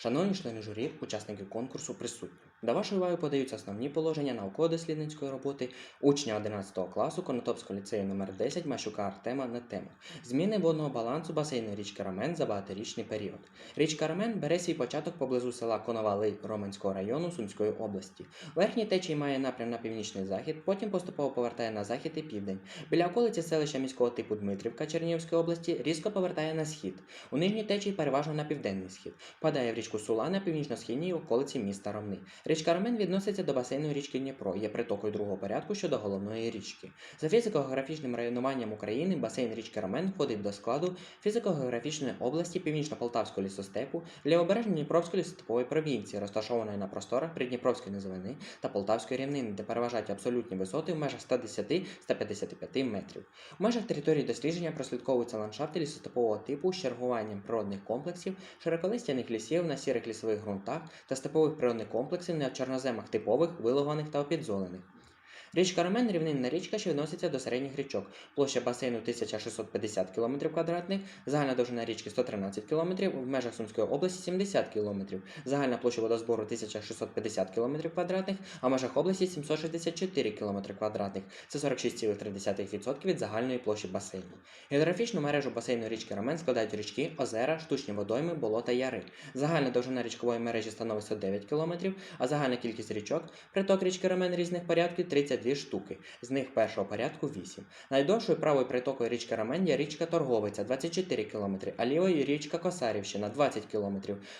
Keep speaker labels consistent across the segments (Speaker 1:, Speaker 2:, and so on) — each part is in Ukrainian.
Speaker 1: Шановні члени журі, учасники конкурсу присутні. До вашої уваги подаються основні положення науково-дослідницької роботи учня 11 класу Конотопського ліцею номер 10 Мащука Артема на тему Зміни водного балансу басейну річки Рамен за багаторічний період. Річка Рамен бере свій початок поблизу села Коновали Роменського району Сумської області. Верхній течій має напрям на північний захід, потім поступово повертає на захід і південь. Біля околиці селища міського типу Дмитрівка Чернігівської області різко повертає на схід. У нижній течії переважно на південний схід. Впадає в річку Сула на північно-східній околиці міста Ромни. Річка Рамен відноситься до басейну річки Дніпро, є притокою другого порядку щодо головної річки. За фізико-географічним районуванням України басейн річки Рамен входить до складу фізико-географічної області Північно-Полтавського лісостепу, лівобережної Дніпровської лісостепової провінції, розташованої на просторах Придніпровської низовини та Полтавської рівнини, де переважають абсолютні висоти в межах 110-155 метрів. В межах території дослідження прослідковуються ландшафти лісостепового типу з чергуванням природних комплексів, широколистяних лісів на сірих лісових ґрунтах та степових природних комплексів на чорноземах типових, вилованих та опідзолених. Річка Ромен рівнинна річка, що відноситься до середніх річок. Площа басейну 1650 км квадратних, загальна довжина річки 113 км, в межах Сумської області 70 км, загальна площа водозбору 1650 км квадратних, а в межах області 764 км квадратних. Це 46,3% від загальної площі басейну. Географічну мережу басейну річки Ромен складають річки, озера, штучні водойми, болота, яри. Загальна довжина річкової мережі становить 109 км, а загальна кількість річок, приток річки Ромен різних порядків 32 штуки, з них першого порядку 8. Найдовшою правою притокою річки Рамен є річка Торговиця 24 км, а лівою річка Косарівщина 20 км.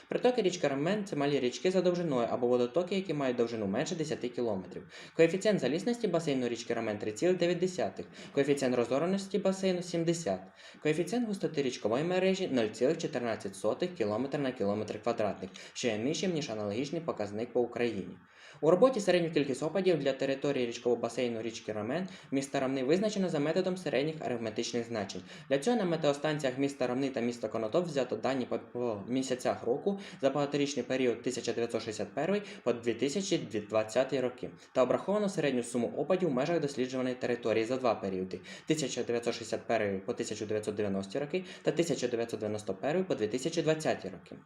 Speaker 1: Притоки річки Рамен це малі річки за довжиною або водотоки, які мають довжину менше 10 км. Коефіцієнт залісності басейну річки Рамен 3,9, коефіцієнт розореності басейну 70, коефіцієнт густоти річкової мережі 0,14 км на км квадратних, що є нижчим, ніж аналогічний показник по Україні. У роботі середню кількість опадів для території річкового басейну річки Рамен міста Рамни визначено за методом середніх арифметичних значень. Для цього на метеостанціях міста Рамни та міста Конотоп взято дані по, місяцях року за багаторічний період 1961 по 2020 роки та обраховано середню суму опадів в межах досліджуваної території за два періоди 1961 по 1990 роки та 1991 по 2020 роки.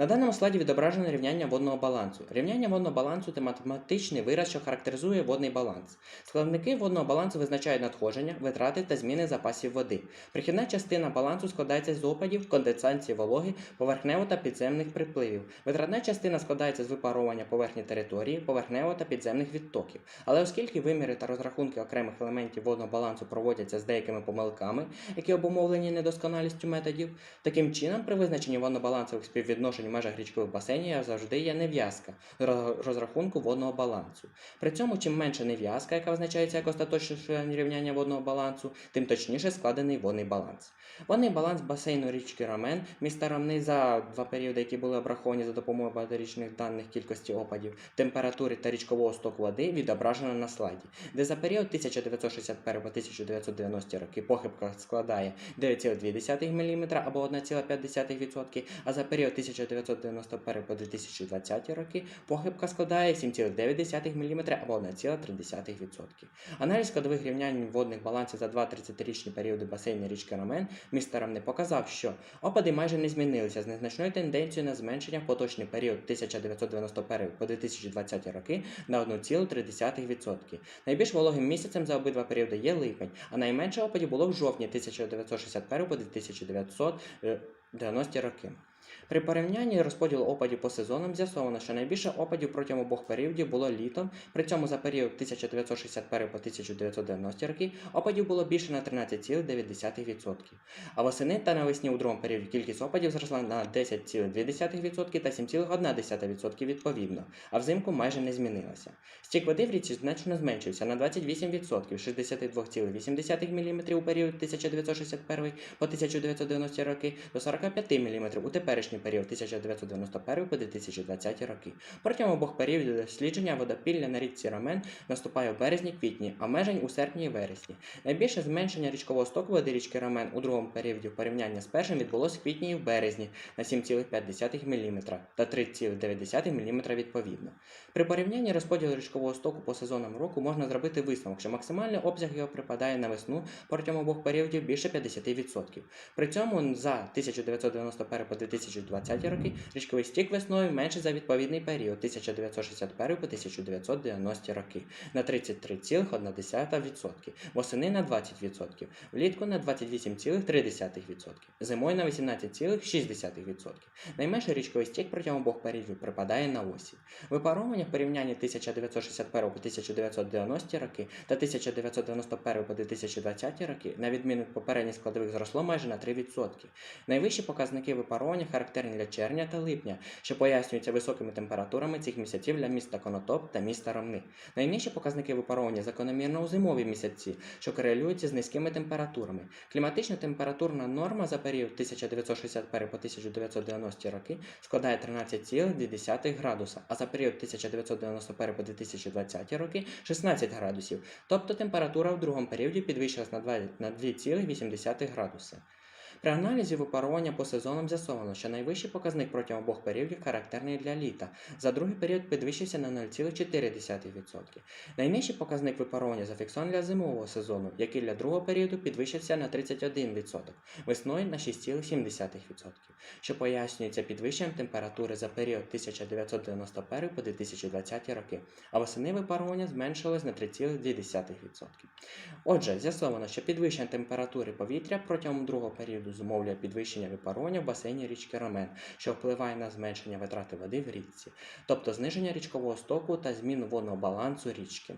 Speaker 1: На даному слайді відображено рівняння водного балансу. Рівняння водного балансу це математичний вираз, що характеризує водний баланс. Складники водного балансу визначають надходження, витрати та зміни запасів води. Прихідна частина балансу складається з опадів, конденсації вологи, поверхнево та підземних припливів. Витратна частина складається з випаровування поверхні території, поверхнево та підземних відтоків. Але оскільки виміри та розрахунки окремих елементів водного балансу проводяться з деякими помилками, які обумовлені недосконалістю методів, таким чином при визначенні водно-балансових співвідношень в межах річкових басейнів завжди є нев'язка ро- розрахунку водного балансу. При цьому, чим менше нев'язка, яка визначається як остаточне рівняння водного балансу, тим точніше складений водний баланс. Водний баланс басейну річки Рамен, міста Рамни за два періоди, які були обраховані за допомогою багаторічних даних кількості опадів, температури та річкового стоку води відображено на слайді, де за період 1961-1990 роки похибка складає 9,2 мм або 1,5%, а за період 1991 по 2020 роки похибка складає 7,9 мм або 1,3%. Аналіз складових рівнянь водних балансів за два 30-річні періоди басейну річки Рамен міста Рамни показав, що опади майже не змінилися з незначною тенденцією на зменшення в поточний період 1991 по 2020 роки на 1,3%. Найбільш вологим місяцем за обидва періоди є липень, а найменше опадів було в жовтні 1961 по 1990 роки. При порівнянні розподілу опадів по сезонам з'ясовано, що найбільше опадів протягом обох періодів було літом, при цьому за період 1961 по 1990 роки опадів було більше на 13,9%. А восени та навесні у другому періоді кількість опадів зросла на 10,2% та 7,1% відповідно, а взимку майже не змінилася. Стік води в річці значно зменшився на 28% 62,8 мм у період 1961 по 1990 роки до 45 мм у теперішній період 1991 по 2020 роки. Протягом обох періодів дослідження водопілля на річці Рамен наступає в березні-квітні, а межень у серпні і вересні. Найбільше зменшення річкового стоку води річки Рамен у другому періоді в порівнянні з першим відбулось в квітні і в березні на 7,5 мм та 3,9 мм відповідно. При порівнянні розподілу річкового стоку по сезонам року можна зробити висновок, що максимальний обсяг його припадає на весну протягом обох періодів більше 50%. При цьому за 1991 по 2020 2020 роки, річковий стік весною менше за відповідний період 1961 по 1990 роки на 33,1%, восени на 20%, влітку на 28,3%, зимою на 18,6%. Найменший річковий стік протягом обох періодів припадає на осінь. Випаровування в порівнянні 1961 по 1990 роки та 1991 по 2020 роки, на відміну від попередніх складових, зросло майже на 3%. Найвищі показники випаровування характерні для червня та липня, що пояснюються високими температурами цих місяців для міста Конотоп та міста Ромни. Найнижчі показники випаровування закономірно у зимові місяці, що корелюються з низькими температурами. Кліматична температурна норма за період 1961 по 1990 роки складає 13,2 градуса, а за період 1991 по 2020 роки 16 градусів. Тобто температура в другому періоді підвищилась на 2 на 2,8 градуси. При аналізі випарування по сезонам з'ясовано, що найвищий показник протягом обох періодів характерний для літа. За другий період підвищився на 0,4%. Найнижчий показник випарування зафіксований для зимового сезону, який для другого періоду підвищився на 31%, весною на 6,7%, що пояснюється підвищенням температури за період 1991 по 2020 роки, а восени випарування зменшилось на 3,2%. Отже, з'ясовано, що підвищення температури повітря протягом другого періоду підвищення випарування в басейні річки Ромен, що впливає на зменшення витрати води в річці, тобто зниження річкового стоку та зміну водного балансу річки.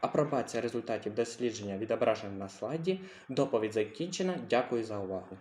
Speaker 1: Апробація результатів дослідження відображена на слайді. Доповідь закінчена. Дякую за увагу.